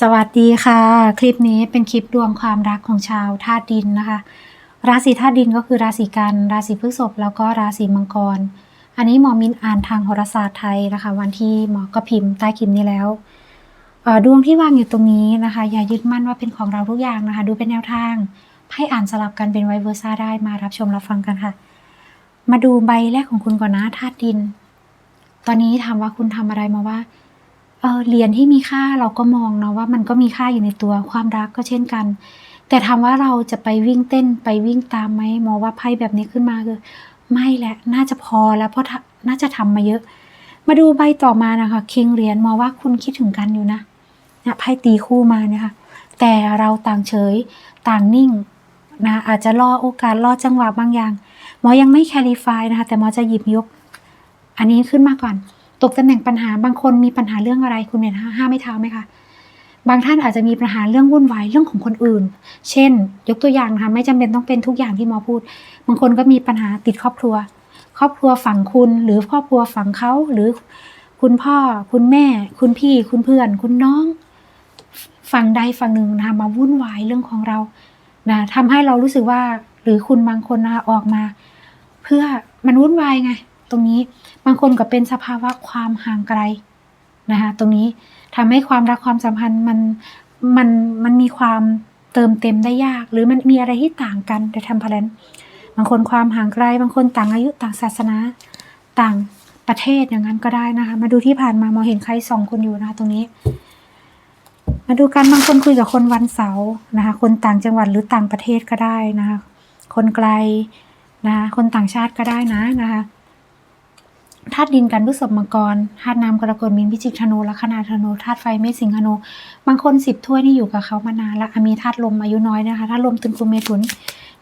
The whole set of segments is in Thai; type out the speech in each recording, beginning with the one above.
สวัสดีค่ะ คลิปนี้เป็นคลิปดวงความรักของชาวธาตุดินนะคะ ราศีธาตุดินก็คือราศีกัน ราศีพฤษภแล้วก็ราศีมังกร อันนี้หมอมินอ่านทางโหราศาสตร์ไทยนะคะ วันที่หมอก็พิมพ์ใต้คลิปนี้แล้วดวงที่วางอยู่ตรงนี้นะคะ อย่ายึดมั่นว่าเป็นของเราทุกอย่างนะคะ ดูเป็นแนวทางให้อ่านสลับกันเป็นไวเวอร์ซ่าได้มารับชมรับฟังกันค่ะ มาดูใบแรกของคุณก่อนนะธาตุดิน ตอนนี้ถามว่าคุณทำอะไรมาว่า เออเหรียญที่มีค่าเราก็มองเนาะว่า มันก็มีค่าอยู่ในตัว ความรักก็เช่นกัน แต่ถามว่าเราจะไปวิ่งเต้น ไปวิ่งตามไหม มองว่าไพ่แบบนี้ขึ้นมาคือ ไม่แหละน่าจะพอแล้ว เพราะน่าจะทำมาเยอะ มาดูใบต่อมานะคะคิงเหรียญ มองว่าคุณคิดถึงกันอยู่นะ เนี่ยไพ่ตีคู่มาเนี่ยค่ะแต่เราต่างเฉย ต่างนิ่งนะ อาจจะรอโอกาส รอจังหวะบางอย่าง หมอยังไม่แคลิฟายนะคะ แต่หมอจะหยิบยก อันนี้ขึ้นมาก่อน ตกตำแหน่งปัญหาบางคนมีปัญหาเรื่องอะไรคุณเห็นห้าไม่เท้าไหมคะบางท่านอาจจะมีปัญหาเรื่องวุ่นวายเรื่องของคนอื่น เช่น ยกตัวอย่างนะคะไม่จำเป็นต้องเป็นทุกอย่างที่หมอพูด บางคนก็มีปัญหาติดครอบครัว ครอบครัวฝั่งคุณหรือครอบครัวฝั่งเขาหรือคุณพ่อ คุณแม่ คุณพี่ คุณเพื่อน คุณน้อง ฝั่งใดฝั่งหนึ่งนะคะมาวุ่นวายเรื่องของเรานะทำให้เรารู้สึกว่าหรือคุณบางคนนะคะออกมา เพื่อมันวุ่นวายไง รงนี้ บางคนก็เป็นสภาวะความห่างไกลนะคะตรงนี้ทำให้ความรักความสัมพันธ์มันมันมันมีความเติมเต็มได้ยาก หรือมันมีอะไรที่ต่างกันในทำพลันบางคนความห่างไกล บางคนต่างอายุต่างศาสนา ต่างประเทศอย่างนั้นก็ได้นะคะ มาดูที่ผ่านมามองเห็นใครสองคนอยู่นะคะตรงนี้ มาดูกันบางคนคุยกับคนวันเสาร์นะคะ คนต่างจังหวัดหรือต่างประเทศก็ได้นะคะ คนไกลนะคะคนต่างชาติก็ได้นะนะคะ ธาตุดินกันพฤษภมังกรธาตุน้ำกรกฎมีนพิจิกธนูลัคนาธนูธาตุไฟเมษสิงหนูบางคนสิบถ้วยนี่อยู่กับเขามานานแล้วอะมีธาตุลมอายุน้อยนะคะธาตุลมตึงกุมเมถุน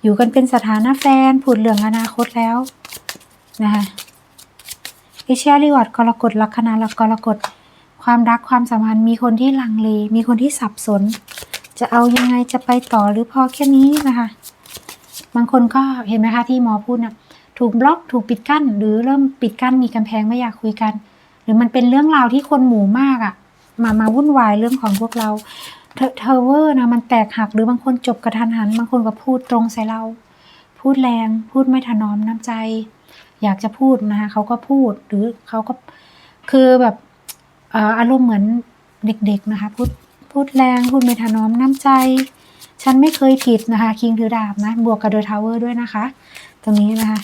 อยู่กันเป็นสถานะแฟนผุดเหลืองอนาคตแล้วนะคะเอเชียรีวัดกรกฎลัคนาและกรกฎความรักความสัมพันธ์มีคนที่ลังเล มีคนที่สับสน จะเอายังไงจะไปต่อหรือพอแค่นี้นะคะ บางคนก็เห็นไหมคะที่หมอพูดนะ ถูกบล็อกถูกปิดกั้น หรือเริ่มปิดกั้นมีกำแพงไม่อยากคุยกัน หรือมันเป็นเรื่องราวที่คนหมู่มากอะ่ะ มามาวุ่นวายเรื่องของพวกเราเทเทอร์เวอร์นะมันแตกหักหรือบางคนจบกระทันหัน บางคนก็พูดตรงใส่เรา พูดแรง พูดไม่ถนอมน้ำใจ อยากจะพูดนะคะเขาก็พูดหรือเขาก็คือแบบอารมณ์เหมือนเด็กๆนะคะ พูดพูดแรง พูดไม่ถนอมน้ำใจ ฉันไม่เคยผิดนะคะ คิงถือดาบนะ บวกกับเดอะทาวเวอร์ด้วยนะคะ ตรงนี้นะคะ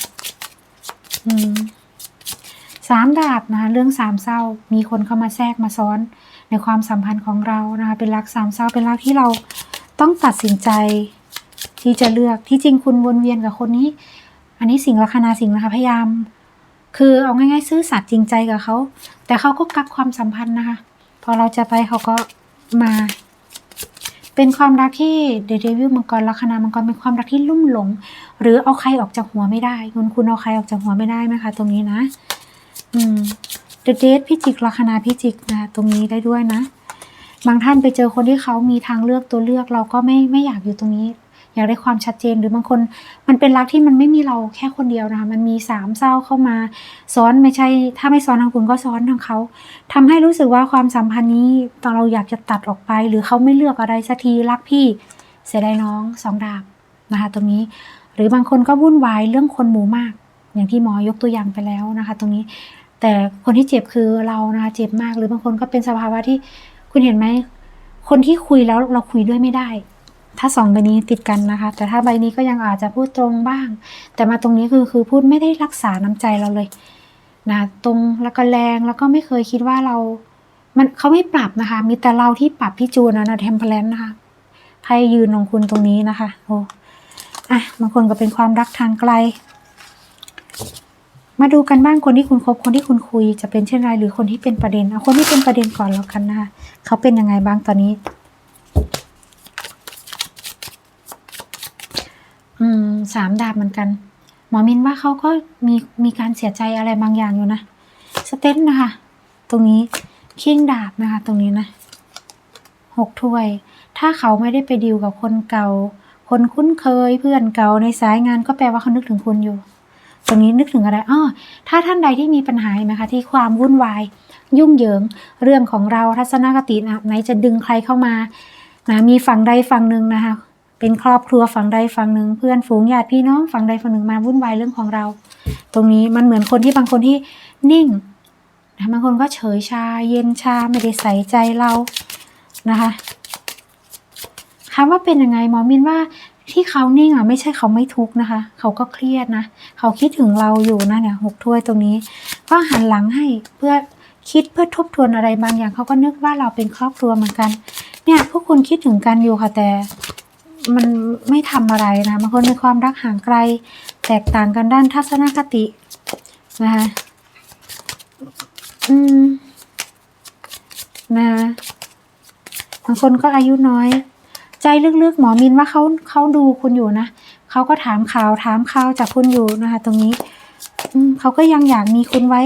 สามดาบนะคะเรื่องสามเศร้ามีคนเข้ามาแทรกมาซ้อนในความสัมพันธ์ของเรานะคะเป็นรักสามเศร้าเป็นรักที่เราต้องตัดสินใจที่จะเลือกที่จริงคุณวนเวียนกับคนนี้ อันนี้สิ่งลัคนาสิ่งนะคะพยายาม คือเอาง่าย ๆ ซื่อสัตย์จริงใจกับเขา แต่เขาก็กักความสัมพันธ์นะคะ พอเราจะไปเขาก็มา เป็นความรักที่เดเดวิลมังกรลัคนามังกรเป็นความรักที่ลุ่มหลง หรือเอาใครออกจากหัวไม่ได้ คุณคุณเอาใครออกจากหัวไม่ได้ไหมคะ ตรงนี้นะ อืมเดเดทพิจิกลัคนาพิจิกนะตรงนี้ได้ด้วยนะ บางท่านไปเจอคนที่เขามีทางเลือกตัวเลือกเราก็ไม่ไม่อยากอยู่ตรงนี้ อยากได้ความชัดเจนหรือบางคนมันเป็นรักที่มันไม่มีเราแค่คนเดียวนะคะมันมีสามเศร้าเข้ามา ซ้อนไม่ใช่ ถ้าไม่ซ้อนทางคุณก็ซ้อนทางเขาทำให้รู้สึกว่าความสัมพันธ์นี้ตอนเราอยากจะตัดออกไป หรือเขาไม่เลือกอะไรสักทีรักพี่ เสียดายน้องสองดาบนะคะตรงนี้หรือบางคนก็วุ่นวายเรื่องคนหมู่มาก อย่างที่หมอยกตัวอย่างไปแล้วนะคะ ตรงนี้แต่คนที่เจ็บคือเรานะคะเจ็บมาก หรือบางคนก็เป็นสภาวะที่คุณเห็นไหมคนที่คุยแล้วเราคุยด้วยไม่ได้ ถ้าสองใบนี้ติดกันนะคะ แต่ถ้าใบนี้ก็ยังอาจจะพูดตรงบ้าง แต่มาตรงนี้คือคือพูดไม่ได้รักษาน้ำใจเราเลยนะตรงแล้วก็แรงแล้วก็ไม่เคยคิดว่าเรา มันเขาไม่ปรับนะคะ มีแต่เราที่ปรับพี่จูนนะนะเทมเพลนนะคะไพ่ยืนของคุณตรงนี้นะคะโอ้อะบางคนก็เป็นความรักทางไกล มาดูกันบ้างคนที่คุณคบคนที่คุณคุยจะเป็นเช่นไรหรือคนที่เป็นประเด็นเอาคนที่เป็นประเด็นก่อนแล้วกันนะคะเขาเป็นยังไงบ้างตอนนี้ อืม สามดาบเหมือนกัน หมอมินว่าเขาก็มีมีการเสียใจอะไรบางอย่างอยู่นะสเตนนะคะ ตรงนี้คิงดาบนะคะ ตรงนี้นะหกถ้วย ถ้าเขาไม่ได้ไปดีลกับคนเก่า คนคุ้นเคยเพื่อนเก่าในสายงานก็แปลว่าเขานึกถึงคุณอยู่ ตรงนี้นึกถึงอะไรอ้อถ้าท่านใดที่มีปัญหาไหมคะ ที่ความวุ่นวาย ยุ่งเหยิง เรื่องของเราทัศนคตินะไหนจะดึงใครเข้ามานะมีฝั่งใดฝั่งหนึ่งนะคะ เป็นครอบครัวฝั่งใดฝั่งหนึ่งเพื่อนฝูงญาติพี่น้องฝั่งใดฝั่งหนึ่งมาวุ่นวายเรื่องของเรา ตรงนี้มันเหมือนคนที่บางคนที่นิ่งนะบางคนก็เฉยชาเย็นชาไม่ได้ใส่ใจเรานะคะคำว่าเป็นยังไงหมอมินว่าที่เขานิ่งอะไม่ใช่เขาไม่ทุกข์นะคะ เขาก็เครียดนะ เขาคิดถึงเราอยู่นะเนี่ยหกถ้วยตรงนี้ ก็หันหลังให้เพื่อคิดเพื่อทบทวนอะไรบางอย่างเขาก็นึกว่าเราเป็นครอบครัวเหมือนกัน เนี่ยพวกคุณคิดถึงกันอยู่ค่ะแต่ มันไม่ทำอะไรนะบางคนมีความรักห่างไกล แตกต่างกันด้านทัศนคตินะคะอืมนะบางคนก็อายุน้อย ใจลึกๆหมอมินว่าเขาเขาดูคุณอยู่นะเขาก็ถามข่าวถามข่าวจากคุณอยู่นะคะ ตรงนี้อืเขาก็ยังอยากมีคุณไว้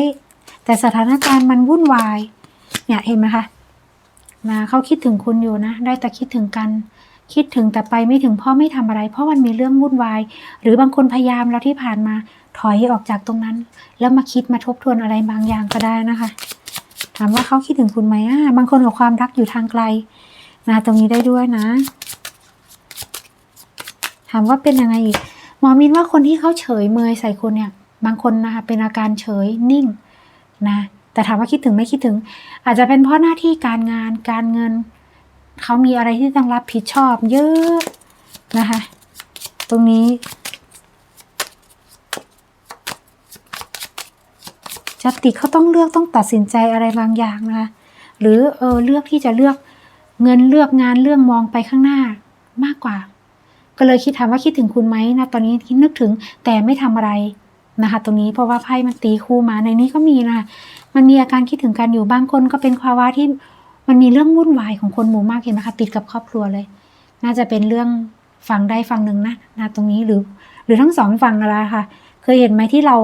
แต่สถานการณ์มันวุ่นวาย เนี่ยเห็นไหมคะนะเขาคิดถึงคุณอยู่นะ ได้แต่คิดถึงกัน คิดถึงแต่ไปไม่ถึงพราะไม่ทำอะไร เพราะมันมีเรื่องวุ่นวาย หรือบางคนพยายามแล้วที่ผ่านมาถอยออกจากตรงนั้น แล้วมาคิดมาทบทวนอะไรบางอย่างก็ได้นะคะ ถามว่าเขาคิดถึงคุณไหมอะบางคนกับความรักอยู่ทางไกลนะตรงนี้ได้ด้วยนะ ถามว่าเป็นยังไงอีกหมอมินว่าคนที่เขาเฉยเมยใส่คุณเนี่ย บางคนนะคะเป็นอาการเฉยนิ่งนะแต่ถามว่าคิดถึงไม่คิดถึง อาจจะเป็นเพราะหน้าที่การงานการเงิน เขามีอะไรที่ต้องรับผิดชอบเยอะนะคะ ตรงนี้ จัติเขาต้องเลือกต้องตัดสินใจอะไรบางอย่างนะคะหรือเออเลือกที่จะเลือกเงินเลือกงานเรื่องมองไปข้างหน้ามากกว่า ก็เลยคิดถามว่าคิดถึงคุณไหมนะตอนนี้คิดนึกถึงแต่ไม่ทำอะไรนะคะ ตรงนี้เพราะว่าไพ่มันตีคู่มาในนี้ก็มีนะคะมันมีอาการคิดถึงกันอยู่บางคนก็เป็นภาวะที่ มันมีเรื่องวุ่นวายของคนหมู่มากเห็นไหมคะติดกับครอบครัวเลย น่าจะเป็นเรื่องฝั่งใดฝั่งหนึ่งนะนะตรงนี้หรือ หรือทั้งสองฝั่งนั่นแหละค่ะเคยเห็นไหมที่เรา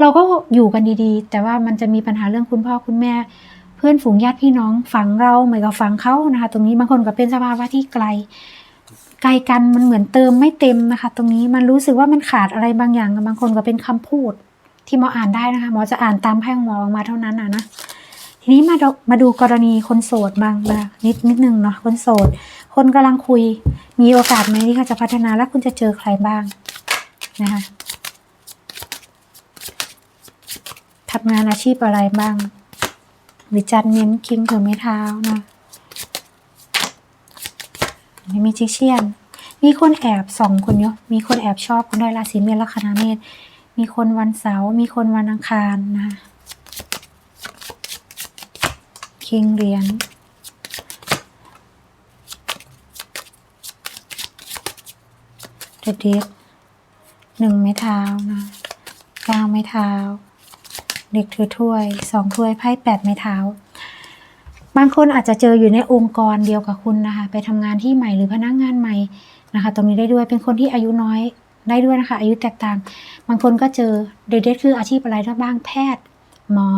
เราก็อยู่กันดีๆ แต่ว่ามันจะมีปัญหาเรื่องคุณพ่อคุณแม่ เพื่อนฝูงญาติพี่น้องฝั่งเราเหมือนกับฝั่งเขานะคะ ตรงนี้บางคนก็เป็นสภาวะที่ไกล ไกลกันมันเหมือนเติมไม่เต็มนะคะ ตรงนี้มันรู้สึกว่ามันขาดอะไรบางอย่างบางคนก็เป็นคำพูดที่หมออ่านได้นะคะหมอจะอ่านตามแพ่งหมอออกมาเท่านั้นนะนะ ทีนี้มาดูมาดูกรณีคนโสดบ้างนะนิดนิดนึงเนาะคนโสด คนกำลังคุยมีโอกาสไหมที่เขาจะพัฒนาแล้วคุณจะเจอใครบ้างนะคะทำงานอาชีพอะไรบ้างหรือจันเน้นคิงถือไม้เท้านะนี่มีจิเชียน มีคนแอบสองคุณเยอะมีคนแอบชอบคุณด้วยราศีเมษลัคนาเมษมีคนวันเสาร์มีคนวันอังคารนะ คิงเหรียญเด็ดเด็กหนึ่งไม้เท้านะเก้าไม้เท้า เด็กถือถ้วยสองถ้วยไพ่แปดไม้เท้า บางคนอาจจะเจออยู่ในองค์กรเดียวกับคุณนะคะ ไปทำงานที่ใหม่หรือพนักงานใหม่นะคะ ตรงนี้ได้ด้วยเป็นคนที่อายุน้อยได้ด้วยนะคะ อายุแตกต่าง บางคนก็เจอเด็ดๆคืออาชีพอะไรบ้างแพทย์ หมอ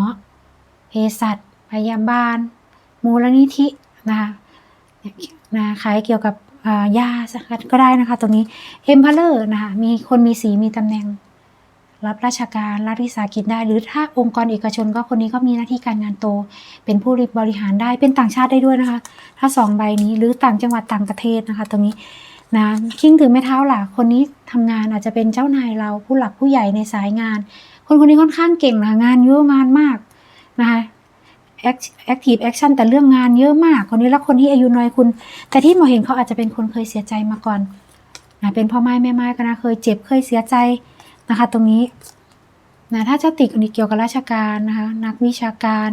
เภสัช พยาบาล มูลนิธินะคะนะขายเกี่ยวกับอ่ายาก็ได้นะคะ ตรงนี้เอ็มพาเลอร์นะคะมีคนมีสีมีตำแหน่ง รับราชการรัฐวิสาหกิจได้ หรือถ้าองค์กรเอกชนก็คนนี้ก็มีหน้าที่การงานโต เป็นผู้บริหารได้เป็นต่างชาติได้ด้วยนะคะ ถ้าสองใบนี้หรือต่างจังหวัดต่างประเทศนะคะ ตรงนี้นะคิงถือไม้เท้าล่ะคนนี้ทำงานอาจจะเป็นเจ้านายเราผู้หลักผู้ใหญ่ในสายงาน คนคนนี้ค่อนข้างเก่งนะงานเยอะงานมากนะคะ แอคทีฟแอคชั่นแต่เรื่องงานเยอะมาก คนนี้แล้วคนที่อายุน้อยคุณ แต่ที่หมอเห็นเขาอาจจะเป็นคนเคยเสียใจมาก่อนนะเป็นพ่อไม้แม่ไม้ก็นะเคยเจ็บเคยเสียใจนะคะ ตรงนี้นะถ้าจะติดอันนี้เกี่ยวกับราชการนะคะนักวิชาการ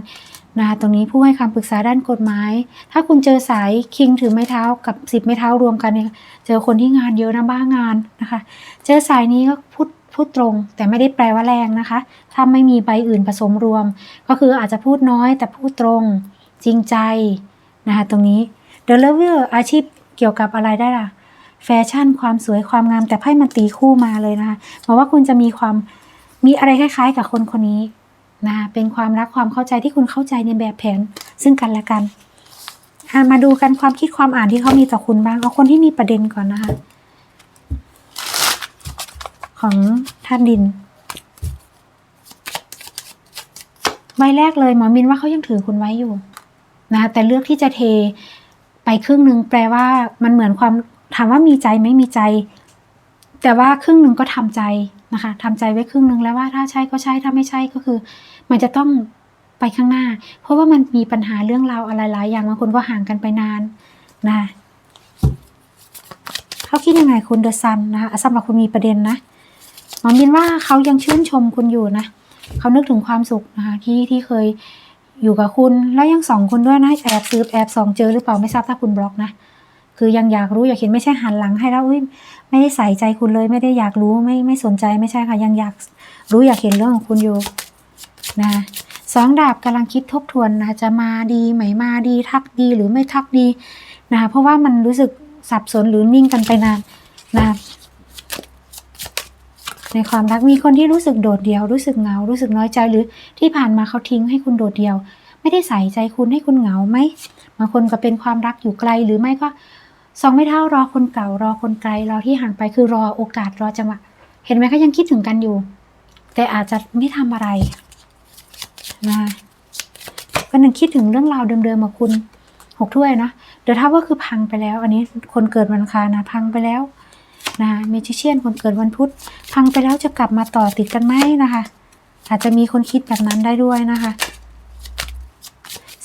นะคะตรงนี้ผู้ให้คำปรึกษาด้านกฎหมาย ถ้าคุณเจอสายคิงถือไม้เท้ากับสิบไม้เท้ารวมกันเนี่ยเจอคนที่งานเยอะนะบ้างานนะคะ เจอสายนี้ก็พูด พูดตรง แต่ไม่ได้แปลว่าแรงนะคะ ถ้าไม่มีใบอื่นผสมรวม ก็คืออาจจะพูดน้อยแต่พูดตรง จริงใจนะคะตรงนี้ The Level อาชีพเกี่ยวกับอะไรได้ล่ะ แฟชั่นความสวยความงามแต่ไพ่มันตีคู่มาเลยนะคะเพราะว่าคุณจะมีความมีอะไรคล้าย ๆ กับคนคนนี้นะคะเป็นความรักความเข้าใจที่คุณเข้าใจในแบบแผนซึ่งกันและกันมาดูกันความคิดความอ่านที่เขามีต่อคุณบ้างเอาคนที่มีประเด็นก่อนนะคะ ของธาตุดิน ใบแรกเลยหมอมินว่าเขายังถือคุณไว้อยู่นะคะแต่เลือกที่จะเทไปครึ่งหนึ่งแปลว่ามันเหมือนความถามว่ามีใจไหม่มีใจ แต่ว่าครึ่งหนึ่งก็ทำใจนะคะทำใจไว้ครึ่งหนึ่งแล้วว่าถ้าใช่ก็ใช่ถ้าไม่ใช่ก็คือ มันจะต้องไปข้างหน้า เพราะว่ามันมีปัญหาเรื่องราวอะไรหลายอย่างบางคนก็ห่างกันไปนานนะเขาคิดยังไงคุณเดอะซันนะคะสำหรับคุณมีประเด็นนะ หมอมินว่าเขายังชื่นชมคุณอยู่นะเขานึกถึงความสุขนะคะที่ที่เคยอยู่กับคุณ แล้วยังส่องคุณด้วยนะแอบสืบแอบส่องเจอหรือเปล่าไม่ทราบถ้าคุณบล็อกนะคือยังอยากรู้อยากเห็นไม่ใช่หันหลังให้แล้วอุ้ยไม่ได้ใส่ใจคุณเลยไม่ได้อยากรู้ไม่ไม่สนใจไม่ใช่ค่ะ ยังอยากรู้อยากเห็นเรื่องของคุณอยู่นะสองดาบกำลังคิดทบทวนนะคะจะมาดีไหมมาดีทักดีหรือไม่ทักดีนะคะเพราะว่ามันรู้สึกสับสนหรือนิ่งกันไปนานนะ ในความรักมีคนที่รู้สึกโดดเดี่ยว รู้สึกเหงา รู้สึกน้อยใจหรือที่ผ่านมาเขาทิ้งให้คุณโดดเดี่ยว ไม่ได้ใส่ใจคุณให้คุณเหงาไหมบางคนก็เป็นความรักอยู่ไกลหรือไม่ก็สองไม่เท่ารอคนเก่ารอคนไกลรอที่ห่างไปคือรอโอกาสรอจังหวะเห็นไหมคะยังคิดถึงกันอยู่ แต่อาจจะไม่ทำอะไรนะก็หนึ่งคิดถึงเรื่องราวเดิมๆมาคุณหกถ้วยนะเดี๋ยวถ้าว่าคือพังไปแล้ว อันนี้คนเกิดวันคานะพังไปแล้ว นะเมจิเชียนคนเกิดวันพุธพังไปแล้วจะกลับมาต่อติดกันไหมนะคะ อาจจะมีคนคิดแบบนั้นได้ด้วยนะคะ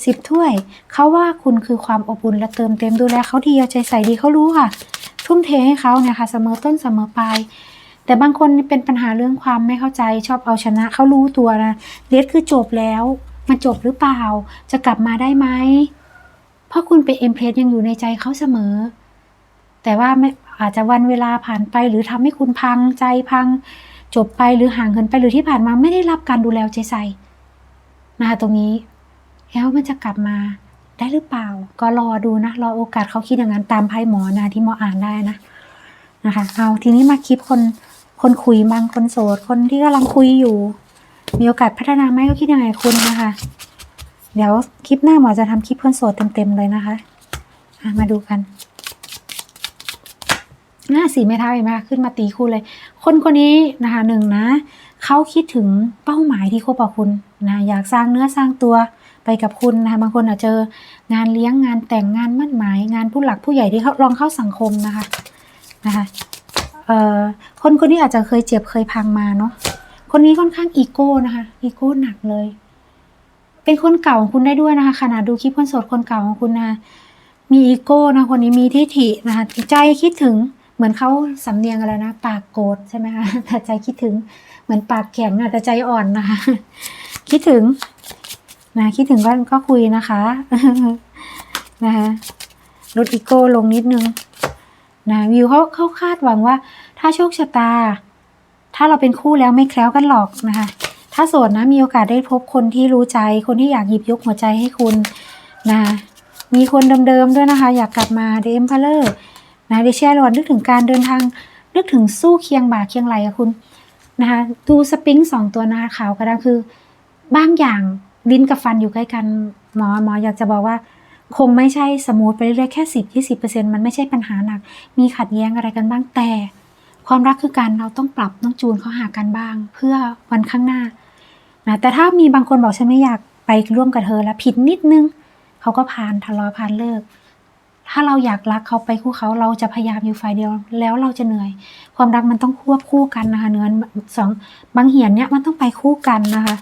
สิบถ้วย เขาว่าคุณคือความอบอุ่นและเติมเต็มดูแลเขาดีเอาใจใส่ดีเขารู้ค่ะ ทุ่มเทให้เขาเนี่ยค่ะเสมอต้นเสมอปลายแต่บางคนเป็นปัญหาเรื่องความไม่เข้าใจชอบเอาชนะเขารู้ตัวนะเดทคือจบแล้วมันจบหรือเปล่า จะกลับมาได้ไหมเพราะคุณเป็นเอ็มเพรสยังอยู่ในใจเขาเสมอ แต่ว่าไม่อาจจะวันเวลาผ่านไปหรือทำให้คุณพังใจพัง จบไปหรือห่างเหินไปหรือที่ผ่านมาไม่ได้รับการดูแลใจใส่นะคะตรงนี้ แล้วมันจะกลับมาได้หรือเปล่า ก็รอดูนะ รอโอกาสเขาคิดอย่างนั้นตามไพ่หมอนะที่หมออ่านได้นะนะคะเอาทีนี้มาคลิปคนคนคุยบางคนโสด คนที่กำลังคุยอยู่ มีโอกาสพัฒนาไหมก็คิดยังไงคุณนะคะ เดี๋ยวคลิปหน้าหมอจะทำคลิปคนโสดเต็มๆเลยนะคะะมาดูกัน หน้าสีไม่เท่าเห็นไหมคะขึ้นมาตีคู่เลย คนคนนี้นะคะหนึ่งนะเขาคิดถึงเป้าหมายที่คบกับคุณนะอยากสร้างเนื้อสร้างตัวไปกับคุณนะคะบางคนอาจเจองานเลี้ยงงานแต่งงานมั่นหมาย งานผู้หลักผู้ใหญ่ที่เขาลองเข้าสังคมนะคะนะคะเอ่อคนคนนี้อาจจะเคยเจ็บเคยพังมาเนาะคนนี้ค่อนข้างอีโก้นะคะอีโก้หนักเลย เป็นคนเก่าของคุณได้ด้วยนะคะขนาดดูคลิปคนสดคนเก่าของคุณนะะมีอีโก้นะคนนี้มีทิฐินะคะใจคิดถึง เหมือนเขาสำเนียงอะไรนะ ปากโกรธใช่ไหมคะแต่ใจคิดถึงเหมือนปากแข็งอะแต่ใจอ่อนนะคะ คิดถึงนะคิดถึงก็ก็คุยนะคะนะคะลดอีโก้ลงนิดนึงนะวิวเขาเขาคาดหวังว่า ถ้าโชคชะตา ถ้าเราเป็นคู่แล้วไม่แคล้วกันหรอกนะคะ ถ้าโสดนะมีโอกาสได้พบคนที่รู้ใจ คนที่อยากหยิบยกหัวใจให้คุณนะมีคนเดิมๆด้วยนะคะ อยากกลับมาเดมพาเลอร์ นะดชแชร์หลอนึกถึงการเดินทาง นึกถึงสู้เคียงบ่าเคียงไหลกับคุณนะคะดูสปริงสองตัวนะคะขาวกระด้าคือบางอย่างลิ้นกับฟันอยู่ใกล้กันหมอหมออยากจะบอกว่า คงไม่ใช่สมูทไปเรื่อยๆแค่สิบยี่สิบเปอร์เซ็นต์มันไม่ใช่ปัญหาหนัก มีขัดแย้งอะไรกันบ้างแต่ ความรักคือการเราต้องปรับต้องจูนเข้าหากันบ้าง เพื่อวันข้างหน้านะแต่ถ้ามีบางคนบอกฉันไม่อยากไปร่วมกับเธอแล้วผิดนิดนึงเขาก็ผ่านทะเลาะผ่านเลิก ถ้าเราอยากรักเขาไปคู่เขาเราจะพยายามอยู่ฝ่ายเดียว แล้วเราจะเหนื่อย ความรักมันต้องควบคู่กันนะคะเนื้อสองบางเหียนเนี่ยมันต้องไปคู่กันนะคะ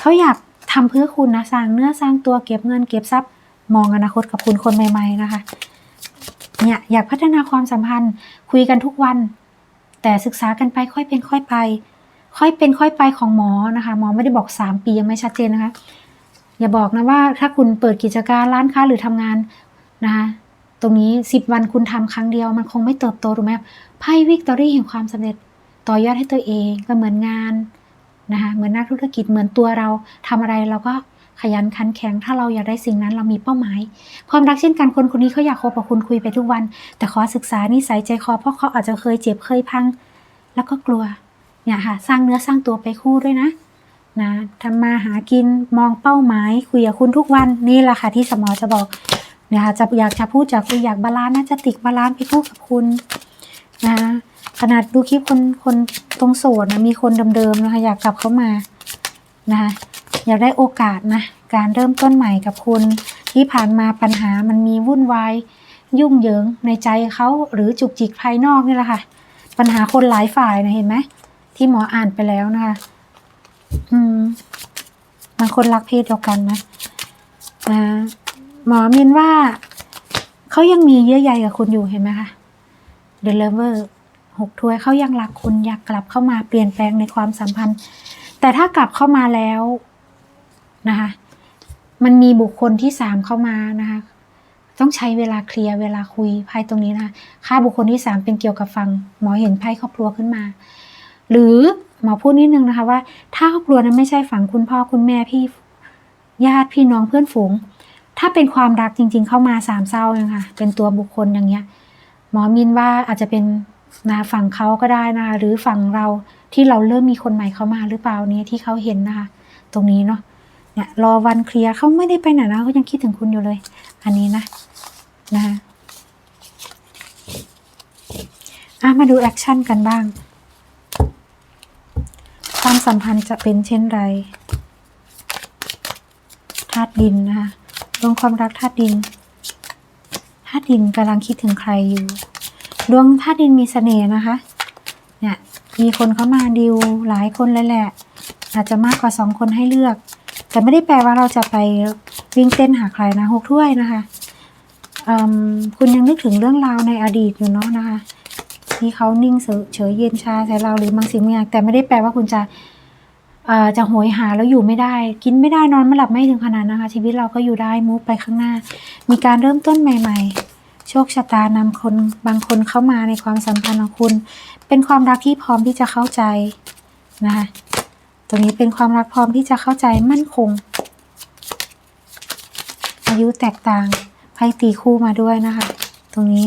เขาอยากทำเพื่อคุณนะสร้างเนื้อสร้างตัวเก็บเงินเก็บทรัพย์มองอนาคตกับคุณคนใหม่ ๆ นะคะเนี่ยอยากพัฒนาความสัมพันธ์ คุยกันทุกวัน แต่ศึกษากันไปค่อยเป็นค่อยไป ค่อยเป็นค่อยไปของหมอนะคะ หมอไม่ได้บอกสามปียังไม่ชัดเจนนะคะ อย่าบอกนะว่าถ้าคุณเปิดกิจการร้านค้าหรือทำงาน นะคะตรงนี้สิบวันคุณทำครั้งเดียว มันคงไม่เติบโตถูกไหมไพ่วิกตอรี่แห่งความสำเร็จต่อยอดให้ตัวเองก็เหมือนงานนะคะเหมือนนักธุรกิจเหมือนตัวเราทำอะไรเราก็ขยันขันแข็ง ถ้าเราอยากได้สิ่งนั้นเรามีเป้าหมาย ความรักเช่นกันคนคนนี้เขาอยากคบกับคุณคุยไปทุกวัน แต่ขอศึกษานิสัยใจคอเพราะเขาอาจจะเคยเจ็บเคยพัง แล้วก็กลัวเนี่ยค่ะสร้างเนื้อสร้างตัวไปคู่ด้วยนะนะทำมาหากินมองเป้าหมายคุยกับคุณทุกวันนี่แหละค่ะที่สมอจะบอก นี่ยค่ะจะอยากจะพูดจากคุยอยากบาลานซ์นะจะติกบาลานซ์ไปคู่กับคุณนะขนาดดูคลิปคนคนตรงโสดนะมีคนเดิมๆนะคะอยากกลับเข้ามานะคะอยากได้โอกาสนะการเริ่มต้นใหม่กับคุณที่ผ่านมาปัญหามันมีวุ่นวายยุ่งเหยิงในใจเขาหรือจุกจิกภายนอกนี่แหละค่ะ ปัญหาคนหลายฝ่ายนะเห็นไหมที่หมออ่านไปแล้วนะคะอืมบางคนรักเพศเดียวกันนะนะ หมอมินว่า เขายังมีเยื่อใยกับคุณอยู่เห็นไหมคะ The Lover หกถ้วยเขายังรักคุณอยากกลับเข้ามาเปลี่ยนแปลงในความสัมพันธ์ แต่ถ้ากลับเข้ามาแล้วนะคะ มันมีบุคคลที่สามเข้ามานะคะ ต้องใช้เวลาเคลียร์เวลาคุยไพ่ตรงนี้นะคะค่าบุคคลที่สามเป็นเกี่ยวกับฟังหมอเห็นไพ่ครอบครัวขึ้นมา หรือหมอพูดนิดนึงนะคะว่า ถ้าครอบครัวนั้นไม่ใช่ฝั่งคุณพ่อคุณแม่พี่ญาติพี่น้องเพื่อนฝูง ถ้าเป็นความรักจริง ๆ เข้ามาสามเศร้าเองค่ะเป็นตัวบุคคลอย่างเงี้ย หมอมินว่าอาจจะเป็นนะฝั่งเขาก็ได้นะคะหรือฝั่งเราที่เราเริ่มมีคนใหม่เข้ามาหรือเปล่าเนี่ยที่เขาเห็นนะคะ ตรงนี้เนาะเนี่ยรอวันเคลียร์เขาไม่ได้ไปไหนนะเขายังคิดถึงคุณอยู่เลย อันนี้นะนะคะอะมาดูแอคชั่นกันบ้าง ความสัมพันธ์จะเป็นเช่นไรธาตุดินนะคะ ดวงความรักธาตุดินธาตุดินกำลังคิดถึงใครอยู่ ดวงธาตุดินมีเสน่ห์นะคะ เนี่ย มีคนเข้ามาดิวหลายคนเลยแหละ อาจจะมากกว่าสองคนให้เลือก แต่ไม่ได้แปลว่าเราจะไปวิ่งเต้นหาใครนะหกถ้วยนะคะ คุณยังนึกถึงเรื่องราวในอดีตอยู่เนาะนะคะที่เขานิ่งเฉยเฉยเย็นชาใส่เราหรือบางสิ่งบางอย่างแต่ไม่ได้แปลว่าคุณจะ จะโหยหาแล้วอยู่ไม่ได้ กินไม่ได้นอนไม่หลับไม่ถึงขนาดนะคะ ชีวิตเราก็อยู่ได้มูฟไปข้างหน้า มีการเริ่มต้นใหม่ ๆ โชคชะตานำคนบางคนเข้ามาในความสัมพันธ์ของคุณ เป็นความรักที่พร้อมที่จะเข้าใจนะคะตรงนี้เป็นความรักพร้อมที่จะเข้าใจมั่นคง อายุแตกต่างไพ่ตีคู่มาด้วยนะคะ ตรงนี้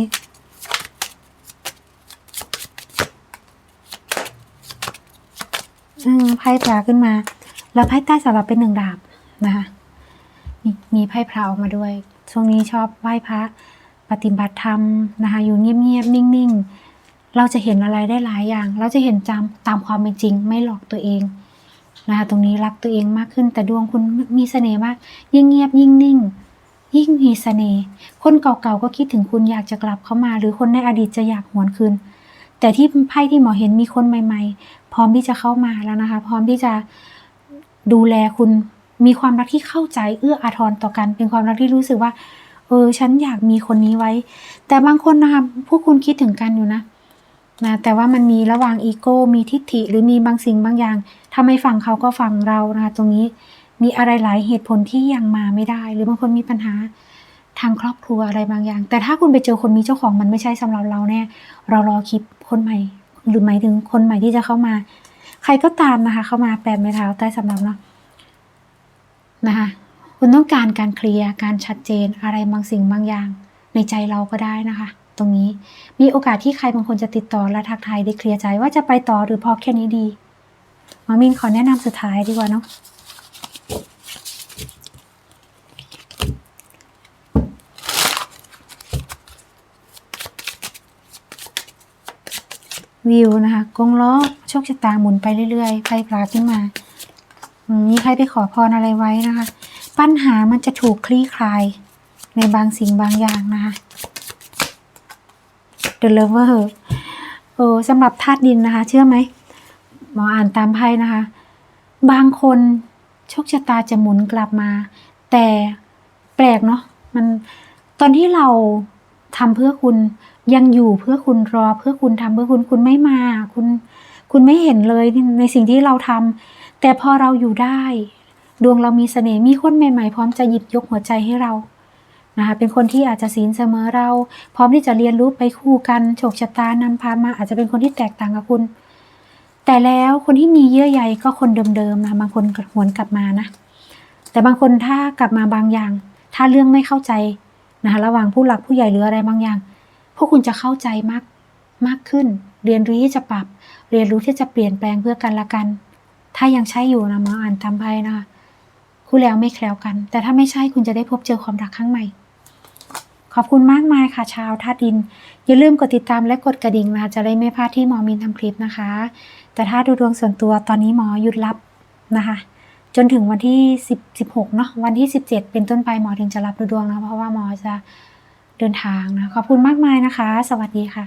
อืมไพ่พระขึ้นมา แล้วไพ่ใต้สำหรับเป็นหนึ่งดาบนะคะมีมีไพ่พระออกมาด้วย ช่วงนี้ชอบไหว้พระปฏิบัติธรรมนะคะอยู่เงียบๆนิ่งๆ เราจะเห็นอะไรได้หลายอย่าง เราจะเห็นจำตามความเป็นจริงไม่หลอกตัวเองนะคะตรงนี้รักตัวเองมากขึ้นแต่ดวงคุณมีเสน่ห์มาก ยิ่งเงียบยิ่งนิ่ง ยิ่งมีเสน่ห์คนเก่าๆก็คิดถึงคุณอยากจะกลับเข้ามา หรือคนในอดีตจะอยากหวนคืนแต่ที่ไพ่ที่หมอเห็นมีคนใหม่ๆ พร้อมที่จะเข้ามาแล้วนะคะ พร้อมที่จะดูแลคุณมีความรักที่เข้าใจเอื้ออาทรต่อกัน เป็นความรักที่รู้สึกว่า เออ ฉันอยากมีคนนี้ไว้ แต่บางคนนะคะพวกคุณคิดถึงกันอยู่นะนะแต่ว่ามันมีระหว่างอีโก้มีทิฏฐิหรือมีบางสิ่งบางอย่างทำไมฝั่งเขาก็ฝั่งเรานะคะตรงนี้มีอะไรหลายเหตุผลที่ยังมาไม่ได้ หรือบางคนมีปัญหาทางครอบครัวอะไรบางอย่าง แต่ถ้าคุณไปเจอคนมีเจ้าของมันไม่ใช่สำหรับเราแน่เรารอคลิปคนใหม่ หรือหมายถึงคนใหม่ที่จะเข้ามา ใครก็ตามนะคะ เข้ามาแปดไม้เท้าใต้สำหรับเนาะนะคะคุณต้องการการเคลียร์การชัดเจนอะไรบางสิ่งบางอย่าง ในใจเราก็ได้นะคะ ตรงนี้มีโอกาสที่ใครบางคนจะติดต่อและทักทายได้เคลียร์ใจว่าจะไปต่อหรือพอแค่นี้ดีมามินขอแนะนำสุดท้ายดีกว่าเนาะ วิวนะคะกงล้อโชคชะตาหมุนไปเรื่อยๆไพ่ปลาขึ้นมามีใครไปขอพรอะไรไว้นะคะ ปัญหามันจะถูกคลี่คลาย ในบางสิ่งบางอย่างนะคะ The Lover โอ้สำหรับธาตุดินนะคะ เชื่อไหมหมออ่านตามไพ่นะคะ บางคนโชคชะตาจะหมุนกลับมา แต่แปลกเนาะมันตอนที่เราทำเพื่อคุณ ยังอยู่เพื่อคุณรอเพื่อคุณทำเพื่อคุณคุณไม่มา คุณคุณไม่เห็นเลยในสิ่งที่เราทำแต่พอเราอยู่ได้ ดวงเรามีเสน่ห์มีคนใหม่ๆ พร้อมจะหยิบยกหัวใจให้เรานะคะเป็นคนที่อาจจะศีลเสมอเรา พร้อมที่จะเรียนรู้ไปคู่กันโชคชะตานำพามาอาจจะเป็นคนที่แตกต่างกับคุณ แต่แล้วคนที่มีเยื่อใยก็คนเดิมๆนะบางคนหวนกลับมานะ แต่บางคนถ้ากลับมาบางอย่าง ถ้าเรื่องไม่เข้าใจนะคะระหว่างผู้หลักผู้ใหญ่หรืออะไรบางอย่าง วกคุณจะเข้าใจมากมากขึ้น เรียนรู้ที่จะปรับ เรียนรู้ที่จะเปลี่ยนแปลงเพื่อกันละกัน ถ้ายังใช่อยู่นะหมออ่านทำไปนะคะคู่แล้วไม่แคล้วกัน แต่ถ้าไม่ใช่คุณจะได้พบเจอความรักครั้งใหม่ ขอบคุณมากมายค่ะชาวท่าตุดิน อย่าลืมกดติดตามและกดกระดิ่งนะคะจะได้ไม่พลาดที่หมอมินทำคลิปนะคะ แต่ถ้าดูดวงส่วนตัวตอนนี้หมอหยุดรับนะคะจนถึงวันที่10 16เนาะวันที่ 17 เป็นต้นไปหมอถึงจะรับดูดวงนะเพราะว่าหมอจะ เดินทางนะขอบคุณมากมายนะคะ สวัสดีค่ะ